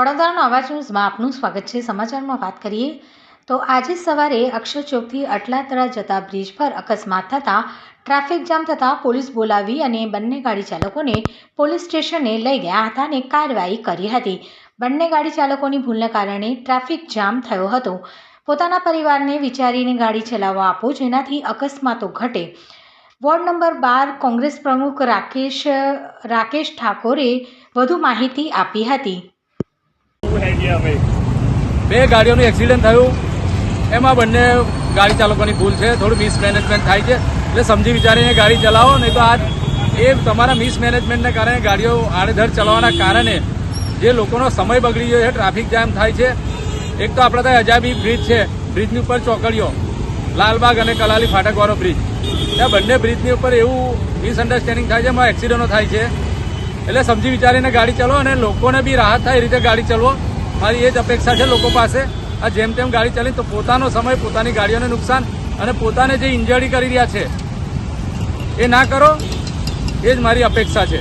વડોદરાનો અવાજ ન્યૂઝમાં આપનું સ્વાગત છે. સમાચારમાં વાત કરીએ તો આજે સવારે અક્ષર ચોકથી અટલાતરા જતા બ્રિજ પર અકસ્માત થતાં ટ્રાફિક જામ થતાં પોલીસ બોલાવી અને બંને ગાડી ચાલકોને પોલીસ સ્ટેશને લઈ ગયા હતા અને કાર્યવાહી કરી હતી. બંને ગાડી ચાલકોની ભૂલને કારણે ટ્રાફિક જામ થયો હતો. પોતાના પરિવારને વિચારીને ગાડી ચલાવવા આપો, જેનાથી અકસ્માતો ઘટે. વોર્ડ નંબર બાર કોંગ્રેસ પ્રમુખ રાકેશ રાકેશ ઠાકોરે વધુ માહિતી આપી હતી. બે ગાડીઓનું એક્સિડન્ટ થયું. એમાં બંને ગાડી ચાલકોની ભૂલ છે. થોડું મિસમેનેજમેન્ટ થાય છે. એટલે સમજી વિચારીને ગાડી ચલાવો, નહીં તો આ એ તમારા મિસમેનેજમેન્ટને કારણે ગાડીઓ આડેધડ ચલાવવાના કારણે જે લોકોનો સમય બગડી ગયો છે ટ્રાફિક જામ થાય છે. એક તો આપણે ત્યાં અજાબી બ્રિજ છે બ્રિજની ઉપર ચોકડીઓ. લાલબાગ અને કલાલી ફાટકવાળો બ્રિજ ત્યાં બંને બ્રિજની ઉપર એવું મિસઅન્ડરસ્ટેન્ડિંગ થાય છે, એમાં એક્સિડન્ટો થાય છે. એટલે સમજી વિચારીને ગાડી ચલો અને લોકોને બી રાહત થાય એ રીતે ગાડી ચલવો. મારી એ જ અપેક્ષા છે લોકો પાસે. આ જેમ તેમ ગાડી ચલી તો પોતાનો સમય, પોતાની ગાડીઓને નુકસાન અને પોતાને જે ઇન્જરી કરી રહ્યા છે, એ ના કરો. એ જ મારી અપેક્ષા છે.